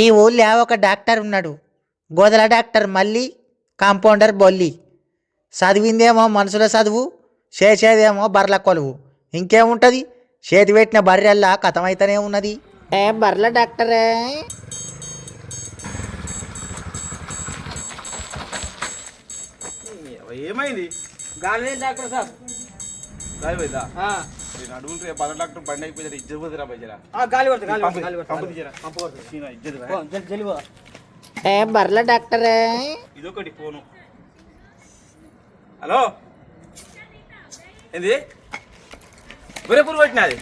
ఈ ఊళ్ళో ఒక డాక్టర్ ఉన్నాడు. గోదల డాక్టర్ మళ్ళీ కాంపౌండర్ బొల్లి. చదివిందేమో మనుషుల చదువు చేసేదేమో బర్ల కొలువు. ఇంకేముంటుంది చేతి పెట్టిన బర్రెల్లా కథమైతేనే ఉన్నది. ఏ బర్ల డాక్టరే? ఏమైంది? గాలి డాక్టర్ సాబ్ గాలి పోయిందా? అడుగులు రేపు పద డాక్టర్ బండి అయిపోయింది ఇజ్జత్ పోతురా ఆ, గాలి కొడుతుంది గాలి పంపు కొడుతుంది గాలి తీయరా. పంపు కొడుతుంది ఇజ్జత్ పో, జల్- జల్ది పో. ఏ బర్ల డాక్టరే? ఇదొకటి ఫోను. హలో? ఏంది? బరే పురుగు వచ్చినది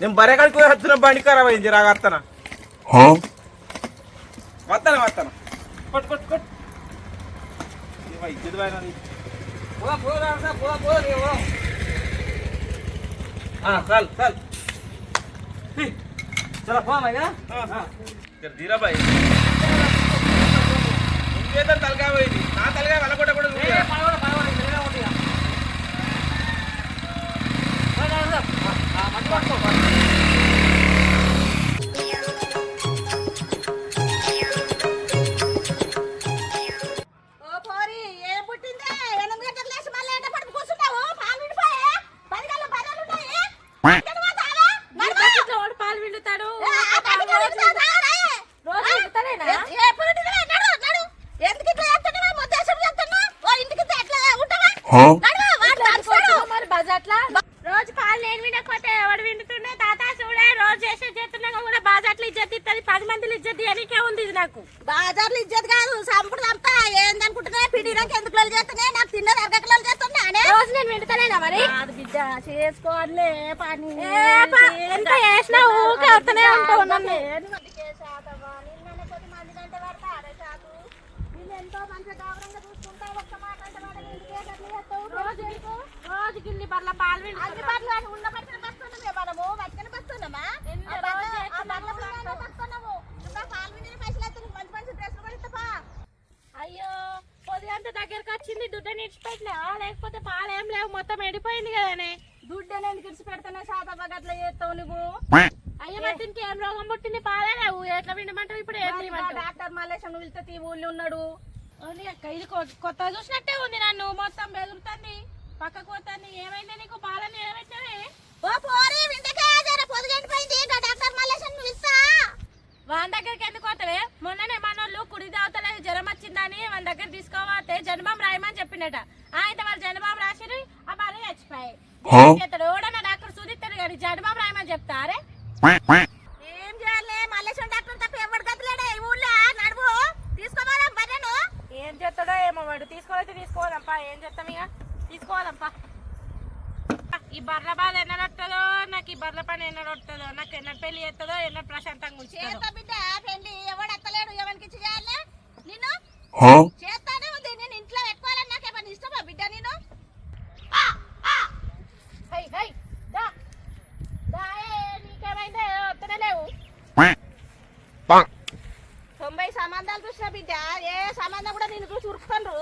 నేను బరే కాడికి పోయి వస్తున్నా బండి ఖరాబ్ అయింది రాగా వస్తానా వస్తాను వస్తాను కొట్టు కొట్టు కొట్టు. ఇజ్జత్ పోయినది. పో, పో, డాక్టర్ సాబ్, పో. చాలు చాలు. చలో పో అమ్మయ్య. ఇక్కడ ధీరాబాయ్. ఇంకేదో తలకాయ పోయింది నా తలకాయ వెళ్ళగొట్ట కూడా రోజు పాలు నేను వినకపోతే ఎవడు తాత చూడే రోజు చేసే చేస్తున్నాక కూడా బాజాట్లు ఇజ్జత్ ఇస్తుంది పది మందిని ఇజ్జత్ ఇవ్వనికే ఉంది ఇది నాకు? బాజార్లు ఇజ్జత్ కాదు సంపుడు చంపా ఏందనుకుంటున్నా? పిడిరాకి ఎందుకు లొల్లి చేస్తున్నాయి? నాకు తిన్నది అరగకలు చేస్తున్నానే రోజు నేను విండుతానేనా మరి? బిడ్డ చేసుకోవాలే పని. ఎంత చేసినా ఊరికే వస్తూనే ఉంటావు నన్ను రోజు రోజు గిన్ని బర్ల పాలు విండుతున్నావు ఎన్ని రోజులు అయ్యో పొద్దుగంత దగ్గరకు వచ్చింది దుడ్డ నిడిచిపెట్టినా? లేకపోతే పాలు ఏం లేవు మొత్తం ఎండిపోయింది కదనే. దుడ్డని ఎందుకు ఇడిచి పెడతానే శాతబాగ అట్లా చేస్తావు నువ్వు? అయ్యో మరి దీనికి ఏం రోగం పుట్టింది? పాలే ఎట్లా విండమంటావు ఇప్పుడు ఏం డాక్టర్ మల్లేశం వెళ్తే ఈ ఊళ్ళో ఉన్నాడు. ఇది కొ- కొత్తగా చూసినట్టే ఉంది నన్ను. మొత్తం బెదురుతుంది. పక్కకు పోతుంది. ఏమైంది నీకు? పాలని నిలబెట్టావే ఓ పోరి వింటకే జర పొదిగంటిపోయింది ఇంకా డాక్టర్ మల్లేశం పిలుస్తా. వాని దగ్గరికి ఎందుకు పోతావే? మొన్ననే మనోళ్ళు కుడి దావతలేదు జ్వరం వచ్చిందని మన దగ్గర తీసుకోవాలి జనబాం రాయమని చెప్పినట. ఆయన వాళ్ళు జనబాం రాసిరు ఆ బాగా చచ్చిపోయాయి. డాక్టర్ చూదిస్తాడు కానీ జనబాం రాయమని చెప్తారే? ఏం చేయాలి? మల్లేశం డాక్టర్ తప్ప ఎవడు గతలేడే ఈ ఊళ్ళో నడువు తీసుకోవాలా బర్రెను ఏం చేస్తాడో ఏమో వాడు. తీసుకోవాలంటే తీసుకోవాలంపా. ఏం చేస్తాం ఇక? తీసుకోవాలంపా. ఈ బర్ల బాధ నాకు ఈ బర్ల పని ఎన్నడొస్తుందో నాకు ఎన్నడు పెళ్ళి చేస్తుందో ఎన్నడు ప్రశాంతంగా ఉంచుతుందో? బిడ్డ పెళ్ళి ఎవడు ఎత్తలేడు? ఎవరికి చేయాలి? నిన్ను చేస్తానే ఉంది నేను ఇంట్లో పెట్టుకోవాలని నాకు ఏమన్నా ఇష్టమా బిడ్డ నేను హై హై దా దా ఏ, నీకేమైందే వస్తూనే లేవు తొంభై సంబంధాలు చూసిన బిడ్డ ఏ సంబంధం కూడా నేను చూసి ఉరుకుతాను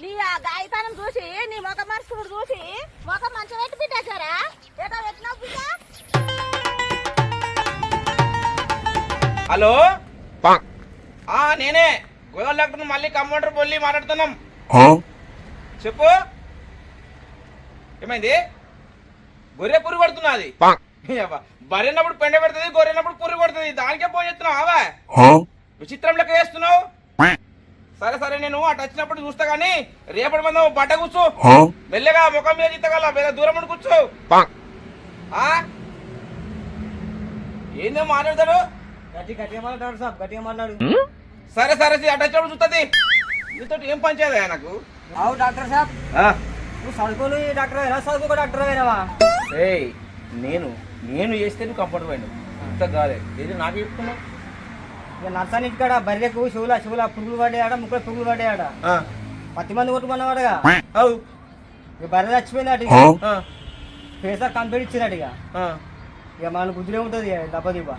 నీ ఆ గాయతానం చూసి నీ ముఖం మనుషుడు చూసి ముఖం మంచి పెట్టి బిడ్డ సారా ఏదో పెట్టినావు బిడ్డ హలో ఆ నేనే గోదావరి మళ్ళీ కంపౌండర్ బొల్లి మాట్లాడుతున్నాం చెప్పు ఏమైంది గొర్రె పురుగు పడుతున్నది బర్రెనప్పుడు పెండ పెడుతుంది గొర్రెనప్పుడు పురుగు పడుతుంది దానికే ఫోన్ చేస్తున్నావు అవా విచిత్రం లెక్క చేస్తున్నావు? సరే సరే నేను అటు వచ్చినప్పుడు చూస్తా కానీ రేపటి మంది బట్ట కూర్చో. మెల్లగా ముఖం మీద చిత్తగల వేరే దూరం ఉండి కూర్చో? ఏందో మాట్లాడతాడు? గట్టి గట్టిగా మాట్లాడు డాక్టర్ సాబ్? గట్టిగా మాట్లాడు? సరే సరే అటు వచ్చినప్పుడు చూస్తుంది నీతో ఏం పంచేదా నాకు? అవు డాక్టర్ సాబ్. ఆ? నువ్వు చదువుకోలు డాక్టర్. అయినా చదువుకో డాక్టర్ అయినావా? ఏయ్ నేను నేను చేస్తే నువ్వు కంఫర్ట్ పోయాను అంత కాదే ఏది నాకు చెప్తున్నావు? ఇక నర్సాని ఇక్కడ బర్రెకు చెవుల చెవుల పురుగులు పడ్డాయట ముక్కలు పురుగులు పడ్డాయట. ఆ, పత్తి మంది కొట్టుకున్నవాడుగా అవు. ఇక బర్రె చచ్చిపోయింది ఆ, ఫేసా కంప్లీట్ ఇచ్చినట్టు ఇక. ఆ. ఇక మన బుద్ధిలో ఉంటుంది ఇక దెబ్బ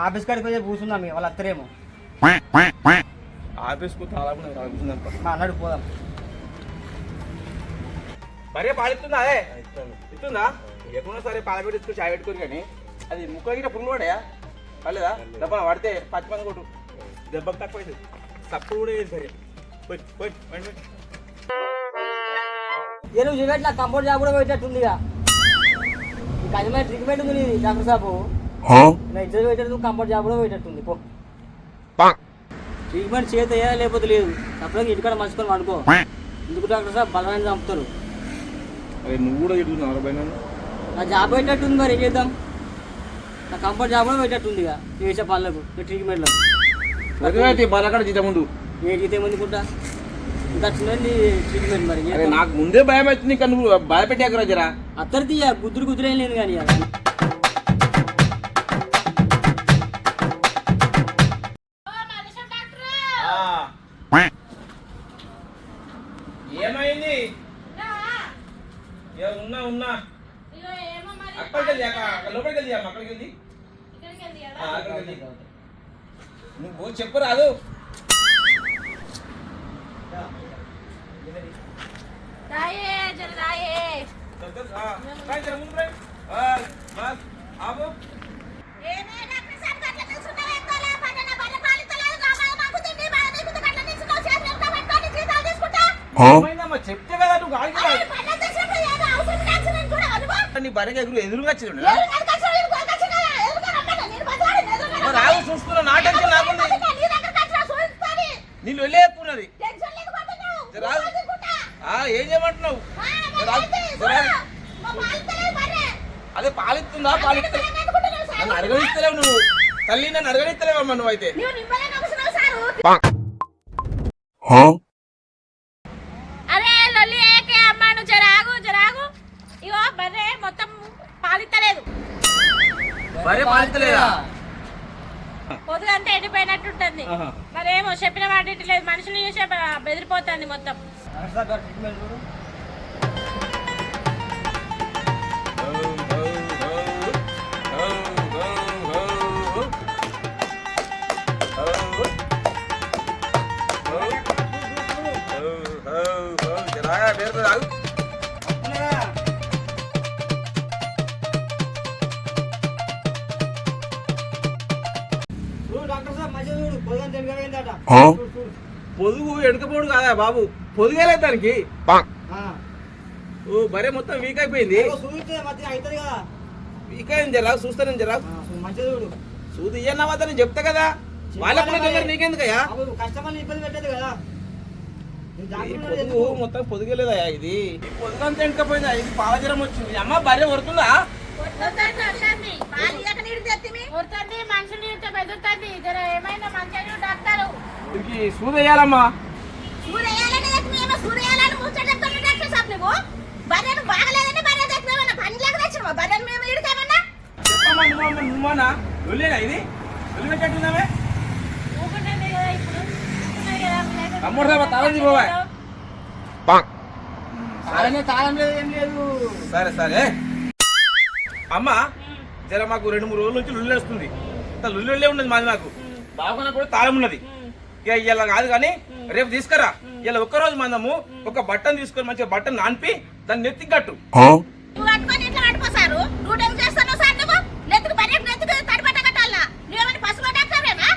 ఆఫీస్ కాడికి పోయి కూర్చుందాం ఇక వాళ్ళు అత్తరేమో ఆఫీస్కు అన్నాడు పోదాం. మరే పాలిస్తుందా అదే ఇస్తుందా? ఎక్కడున్నా సరే పాల పెట్టి చాయ్ పెట్టుకోరు కానీ అది ముక్క గిట్ట పురుగు పడాయా పర్లేదా దెబ్బ పడితే పచ్చి మంది కొట్టు. దెబ్బకి తక్కువ అవుతుంది తప్పుడు కూడా ఏది సరే పోయి పోయి బండి పోయి. ఏ నువ్వు చూపెట్టి నాకు కంఫర్ట్ జాబ్ కూడా పెట్టేట్టుంది ఇక. నీకు అదిమైన ట్రీట్మెంట్ ఉంది నీది డాక్టర్ సాబు. నా ఇద్దరు నువ్వు కంఫర్ట్ జాబ్ కూడా పెట్టేట్టుంది పో. ట్రీట్మెంట్ చేత లేకపోతే లేదు. అప్పుడు ఇంటికాడ మంచుకొని వండుకో ఎందుకు డాక్టర్ సాబ్? బలమైన చంపుతారు. అరే నువ్వు కూడా చెడుతున్నావు అరవై నా జాబ్ పెట్టేట్టుంది మరి ఏం చేద్దాం? నా కంఫర్ట్ జాబ్ కూడా పెట్టేట్టుంది ఇక చేసే పనులకు అయితే బాలకాడ జీతం ఉండు. ఏ జీతం ఎందుకుంటా ఇంకా చిన్న నీ ట్రీట్మెంట్ మరి నాకు ముందే భయం అవుతుంది కానీ నువ్వు భయపెట్టాకరా జరా? అత్తరు తీయ గుద్దురు గుద్దురు లేదు కానీ జీతాలు తీసుకుంటా? ఏమైందమ్మా? చెప్తే కదా నువ్వు రాదు. నీ భార్యకి ఎదురు ఎదురుగా వచ్చిండు ఎదురు కనుకొచ్చావు, ఇరుగు తీసుకుంటా. ఆ ఏం చేయమంటున్నావు. అదే పాలిస్తుందా? సారు? నన్ను అడగనిస్తలేవు నువ్వు. తల్లి నన్ను అడగనిస్తలేవమ్మా నువ్వు అయితే. అరే లొల్లి ఏకే అమ్మా నువ్వు జరాగు జరాగు ఇగో బర్రె మొత్తం పాలిస్తలేదా. ఎండిపోయినట్టుంటుంది. మరేమో చెప్పిన మాట లేదు. మనుషులు చూసే బెదిరిపోతుంది మొత్తం. పొదుగు ఎడకపోడు కాదా బాబు? పొదుగలేదు దానికి. ఓ బరే మొత్తం వీక్ అయిపోయింది. వీక్ అయింది జరా చూస్తాను జరా చూడు. సూది ఇయ్యన్నా వద్దని చెప్తా కదా. తొందర నీకెందుకయ్యా? కస్టమర్ని ఇబ్బంది పెట్టదు కదా. పొదుగు. మొత్తం పొదుగలేదయ్యా ఇది. పొదుగు అంతా ఎండకపోయిందా ఇది పావజరం వచ్చింది. అమ్మ కొడుతుందా? తెత్తిమి. కొడుతుంది మనుషులు ఏమైనా మంచిగా డాక్టర్. దీనికి సూది వేయాలమ్మా. సూర్యాలని తెత్తిమి. ఏమో సూర్యాలని ముచ్చట చెప్తాను డాక్టర్ సాబ్ నువ్వు. బర్రెను బాగలేదని బర్రె తెచ్చినావన్నా? పనిలాగా తెచ్చినావా? బర్రెను మేము ఈడుకేమన్నా? చెప్పమ్మా నువ్వు నువ్వనా లొల్లేనా ఇది. పెట్టేట్టున్నావే. తమ్ముడు తాళం తీపోవా తాళమే తాళం లేదు ఏం లేదు. సరే సరే. అమ్మ జర మాకు రెండు మూడు రోజుల నుంచి లుల్లి వస్తుంది ఇంత లుల్లి ఉన్నది మాది నాకు బాగున్నా కూడా తాళం ఉన్నది. ఇక ఇలా కాదు కానీ రేపు తీసుకురా. ఇలా ఒక్క రోజు మందము ఒక బట్టను తీసుకొని మంచిగా బట్టను నాన్పి దాన్ని నెత్తి కట్టు నువ్వు కట్టుకొని ఇంట్లో కట్టుకోసారు. డ్యూటీ ఏం చేస్తున్నావు సార్ నువ్వు? నెత్తుకు బర్రెకు నెత్తుకు తడిబట్ట కట్టాలా? నువ్వేమైనా పసుపు డాక్టర్వేనా?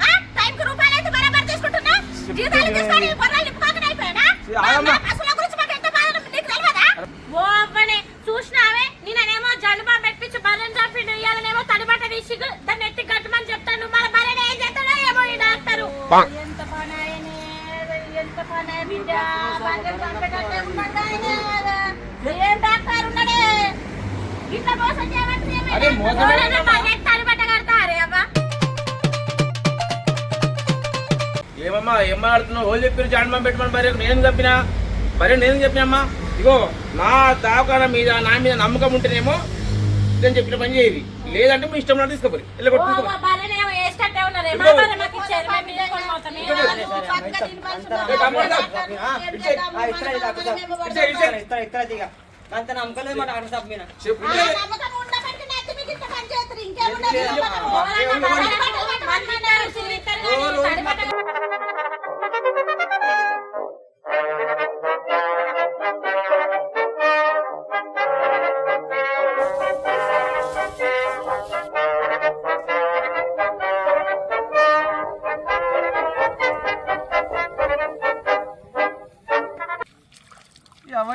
ఆ? టైంకి రూపాయలు అయితే బరాబర్ తీసుకుంటున్నావు? జీతాలు తీసుకొని బర్రెలు నింపుకోకుండా అయిపోయానా? ఆగమ్మా. మా పశువుల గురించి మాకు ఎంత బాధ నీకు తెలియదా? ఓ అవ్వనే చూసినావే నేనేమో జలుబా పెట్టించి బర్రెని చంపిండు ఇయ్యాలనేమో తడిబట్ట తీసి దాన్ని ఎత్తి కట్టమని చెప్తాను మన బర్రెని ఏం చేస్తాడో ఏమో ఈ డాక్టరు ఎంత పని ఆయనే, ఎంత పని ఆయన బిడ్డ బర్రెని చంపేటట్టే ఉన్నాడు ఆయన. ఏం డాక్టర్ ఉన్నాడే ఇట్లా మోసం చేయమంటే ఏమైనా? అరే మోసం ఎవరైనా ఏంటమ్మా? బర్రెకి తడిబట్ట కడతారే అవ్వ ఏమమ్మా ఏం మాట్లాడుతున్నావు? వాళ్ళు చెప్పారు జాండ్మం పెట్టమని భార్య నేను చెప్పినా? భార్య నేను చెప్పినమ్మా ఇగో నా దావకాన మీద నా మీద నమ్మకం ఉంటేనేమో నేను చెప్పిన పని చేయాలి లేదంటే మీ ఇష్టం తీసుకుపోయి. అంత నమ్మకం లేదు మా డాక్టర్ సాబ్ మీద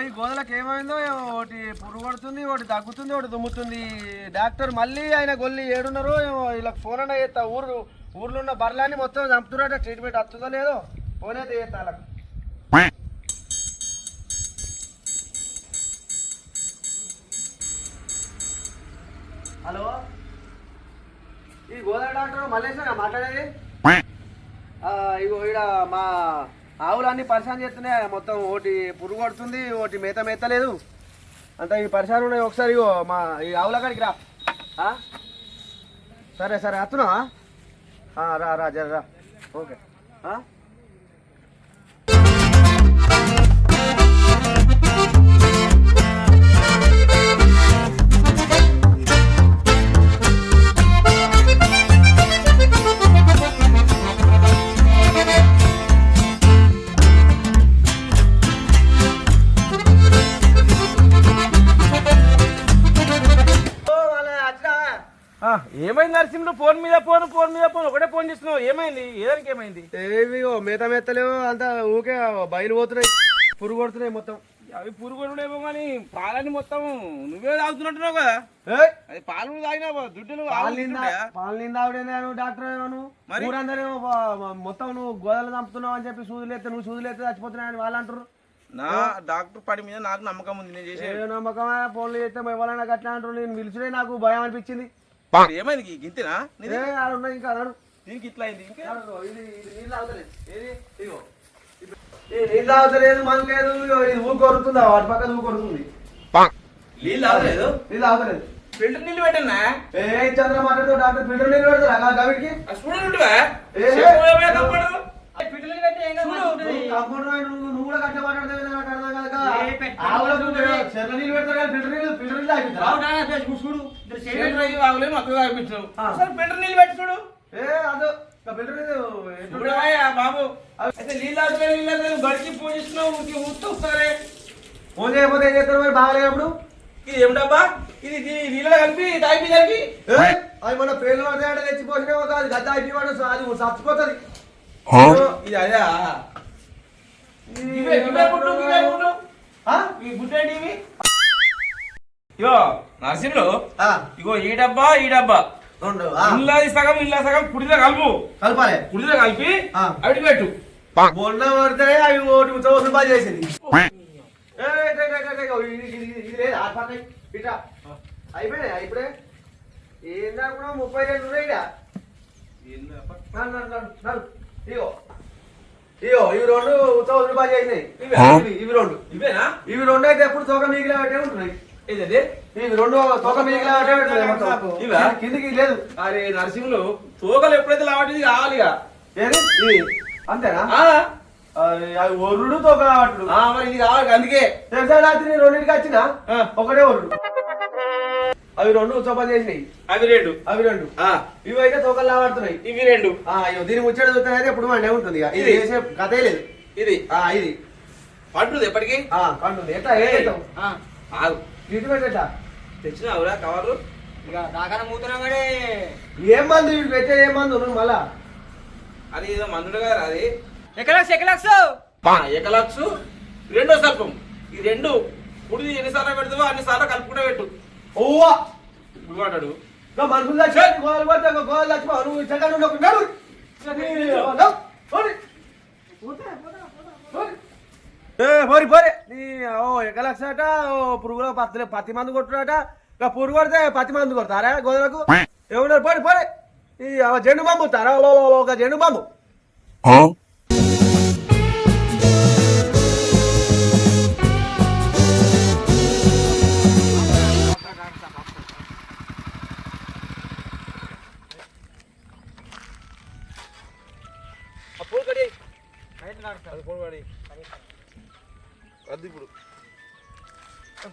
ఈ గోదలకు ఏమైందో ఒకటి పురుగు పడుతుంది ఒకటి తగ్గుతుంది ఒకటి దుమ్ముతుంది. డాక్టర్ మళ్ళీ ఆయన గొల్లి ఏడున్నారో వీళ్ళకి ఇలా ఫోన్ అన్న చేస్తా. ఊరు ఊర్లో ఉన్న బర్లాన్ని మొత్తం చంపుతున్నారట. ట్రీట్మెంట్ వస్తుందో లేదో ఫోన్ అయితే చేస్తా వాళ్ళకి. హలో? ఈ గోదావరి డాక్టర్ మల్లేశ్వరా మాట్లాడేది? ఇగో ఇక్కడ మా ఆవులన్నీ పరిశాన్ చేస్తున్నాయి. మొత్తం ఒకటి పురుగు కొడుతుంది ఒకటి మేత మేతలేదు. అంత ఈ పరిసరాలు ఉన్నాయి ఒకసారి మా ఈ ఆవుల కాడికి రా. సరే సరే అత్తునా రా రా జర రా. ఓకే. ఏమైంది నరసింహుడు? ఫోన్ మీద ఫోన్ ఫోన్ మీద ఫోన్. ఒకటే ఫోన్ చేస్తున్నావు. ఏమైంది? ఏదానికి ఏమైంది? ఏవి ఓ మేత మేతలేవు అంతా ఊకే బయలు పోతున్నాయి. పురుగు కొడుతున్నాయి మొత్తం. అవి పురుగుడేమో కానీ పాలని మొత్తం నువ్వే తాగుతున్నట్టున్నావు కదా! అది పాలు తాగినావు దుడ్డులు పాలు నిందా పాలు నిందా ఆవిడేనా నువ్వు? డాక్టర్ మరి? ఊరందరూ మొత్తం నువ్వు గోదలు చంపుతున్నావు అని చెప్పి సూదులు ఎత్తే నువ్వు సూదులు ఎత్తే చచ్చిపోతున్నావు వాళ్ళు అంటారు నా డాక్టర్ పడి మీద నాకు నమ్మకం ఉంది. నేను చేసే ఏ నమ్మకమే? ఫోన్లు చేస్తే ఎవరైనా గట్లా అంటారు నేను పిలిచినే నాకు భయం అనిపించింది. ఏమైంది గింతేనా? ఇంకా దీనికి ఇట్లా అయింది ఇంకా? నీళ్ళు తాగుతలేదు. ఏది? ఇదిగో. ఈ నీళ్ళు తాగుతలేదు మన లేదు ఇగో ఇది ఊకొరుతుందా వాటి పక్కన ఊకొరుతుంది నీళ్ళు తాగలేదు నీళ్ళు ఫిల్టర్ నీళ్ళు పెట్టన్నా? ఏ చంద్ర మాట్లాడుతూ డాక్టర్ ఫిల్టర్ నీళ్ళు పెడతారా? గవిడికి నువ్వు కూడా కట్ట మాట్లాడతావు నాకు అర్థం కాదు. ఆవులకు చెర్ల నీళ్ళు పెడతారు కానీ ఫిల్టర్ నీళ్ళు ఫిల్టర్ నీళ్ళు అక్కడ నీళ్ళు పెట్టి చూడు. ఏ అదో నీళ్ళు ఎట్లుంటాయి? చూడవయ్యా బాబు. అయితే నీళ్ళు నీళ్ళు తాగుతలేదు గడికి పూజ చేస్తున్నావు ఊరికి ఊరితో వస్తారే ఫోన్ చేయకపోతే ఏం చేస్తారు మరి? బాగాలేనప్పుడు ఇది ఏం డబ్బా ఇది ఇది నీళ్ళలో కలిపి తాగి కలిపి. అది మన పేర్లు పడతాయంటే తెచ్చిపోసినామో కాదు గద్ద అయిపోయి వాడు అది చచ్చిపోతుంది. ఇది అదే ఇవే ఇవే పుట్టు ఇవే పుట్టు ఆ? ఈ గుడ్డేంటి ఇవి? ఇగో నరసింహుడు ఆ, ఇగో ఈ డబ్బా ఈ డబ్బా. రెండు ఆ, ఇల్లాది సగం ఇల్లా సగం కుడిలో కలుపు. కలపాలి. కుడిలో కలిపి ఆ. అవిటి పెట్టు. మొన్న పడితే అవి ఒకటి చదువు బాగా చేసింది. అయిపోయినాయి ఇప్పుడే? ఏందా కూడా ముప్పై రెండు ఉన్నాయి ఈడ. నడు, నడు, నడు, నడు. ఇగో. ఇగో ఇవి రెండు చదువు రూపాయలు చేసినాయి. ఇవి, రెండు. ఇవేనా? ఇవి రెండు అయితే ఎప్పుడు తోక మిగిలిన పెట్టే ఉంటున్నాయి. ఇదే ఇవి రెండు తోక మిగిలిన? కిందికి లేదు. అరే నరసింహులు తోకలు ఎప్పుడైతే లావాటిది కావాలి. ఏది? అంతేనా? అవి ఒరుడు తోక ఆ, మరి ఇది కావాలి అందుకే. తెలుసా రాత్రి రెండింటికి వచ్చిన. ఒకటే ఒరుడు. అవి రెండు చొప్ప చేసినాయి. అవి రెండు. అవి రెండు. ఆ, ఇవి అయితే తోకలు లాడుతున్నాయి ఇవి రెండు. అయ్యో దీని ముచ్చట చూస్తే ఎప్పుడు మండే ఉంటుంది. ఇది. చేసే కథే లేదు. ఇది. ఆ, ఇది. పట్టుది ఎప్పటికి? ఆ, కంటుంది ఎట్లా? ఆగు. ట్రీట్మెంట్ ఎట్లా తెచ్చినావురా కవర్లు? ఇక దాకా మూతున్నాడే ఏం మందు వీడు పెట్టే ఏం మందు? నువ్వు మళ్ళా? అది ఏదో మందుడు గారు అది. ఎక్కలక్స్ ఆ, ఏకలక్షు రెండో సర్పం. ఈ రెండు పుడిది ఎన్నిసార్లు పెడతావో అన్ని సార్లు కలుపుకుంటే పెట్టు. ఓవా గుడివాడాడు మనుషులు చచ్చి గోలు పడితే గోలు చచ్చిపోవు నువ్వు చెడ్డ ఏ పోరి పోరి. నీ ఓ ఎకలక్షట ఓ పురుగులో పత్తి పత్తి మందు కొట్టుడట ఇక పురుగు కొడితే పత్తి మందు కొడతారా గోదలకు? ఏమన్నారు పోరి పోరి. ఈ జెండు బాంబు తారా? ఒక జెండు బాంబు.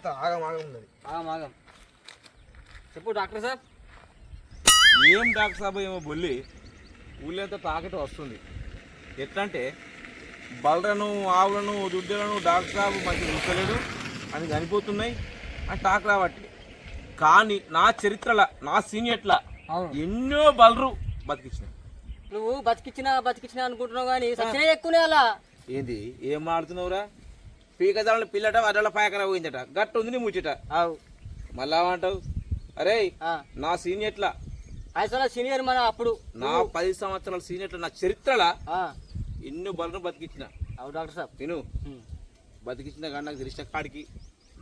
అంత ఆగం ఆగం ఉన్నది. ఆగం చెప్పు డాక్టర్ సార్ ఏం డాక్టర్ సాబ్ ఏమో బొల్లి ఊళ్ళంతా తాకట వస్తుంది. ఎట్లా అంటే బలరను ఆవులను దుడ్డలను డాక్టర్ సాబ్ మంచి చూస్తలేడు. అని చనిపోతున్నాయి. అని టాక్ రాబట్టి కానీ నా చరిత్రల నా సీనియర్ల ఎన్నో బలరు బతికించినాయి నువ్వు బతికిచ్చినా బతికిచ్చినా అనుకుంటున్నావు కానీ సచ్చినా ఎక్కువనే అలా. ఏంది ఏం మాడుతున్నావురా పీకదాళ్ళని పిల్లట వడ్డల పాయకర పోయిందట. గట్టు ఉంది నీ ముచ్చట మళ్ళా ఏమంటావు అరే. నా సీనియర్లా. అసలు సీనియర్ మన అప్పుడు? నా పది సంవత్సరాల సీనియర్ల నా చరిత్రలా ఎన్నో బలను బతికించిన అవు డాక్టర్ సాబ్. నేను ఉమ్, బతికించిన కానీ నాకు తెలిసిన కాడికి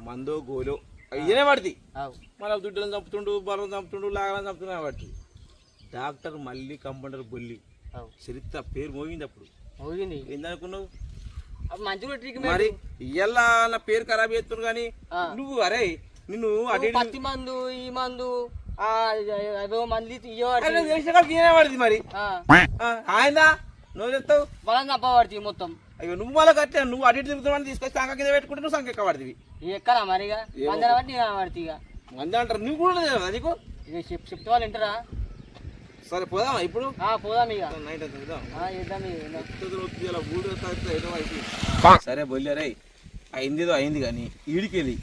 మందో గోలో అయ్యనే పడుతుంది అవు. మళ్ళీ దుడ్డలను చంపుతుండు బలం చంపుతుండు లాగాలని చంపుతున్నా పడుతుంది డాక్టర్ మళ్ళీ కంపౌండర్ బొల్లి. చరిత్ర పేరు మోగింది అప్పుడు. పోయింది ఏందనుకున్నావు? మరి ట్రీట్మెంట్ ఇయ్యాల నా పేరు ఖరాబ్ చేస్తున్నారు కానీ. నువ్వు అరే నిన్ను పత్తి మందు ఈ మందు మంది పడుతుంది మరి. ఆ, ఆయనదా? నువ్వు చెప్తావు? వాళ్ళని చంపబడుతుంది మొత్తం. అయ్యో నువ్వు మళ్ళీ కట్టా నువ్వు అటు ఇటు తిరుగుతున్నావు తీసుకొచ్చి సంఖ కింద పెట్టుకుంటే నువ్వు సంఖ పడుతుంది ఎక్కడా మరిగా. మందన బట్టి పడుతుంది ఇక మంది అంటారు. నువ్వు కూడా నీకు? చెప్తే వాళ్ళు వింటారా? సరే పోదామా ఇప్పుడు? ఆ, పోదాం ఇక. నైట్. సరే బొల్లారే అయింది ఏదో అయింది కానీ ఈడికేది?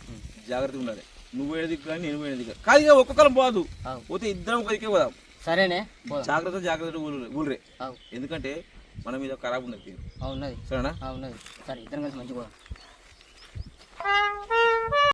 జాగ్రత్తగా ఉండాలి. నువ్వు ఏది కానీ నేను ఏది కానీ కాదు ఇక ఒక్కొక్కరం పోదు. పోతే ఇద్దరం ఒకరికే పోదాం. సరేనే జాగ్రత్త జాగ్రత్త ఊళ్ళే ఎందుకంటే మన మీద ఖరాబ్ ఉన్నది సరేనా? ఉన్నది. సరే ఇద్దరం కలిసి మంచిగా పోదాం.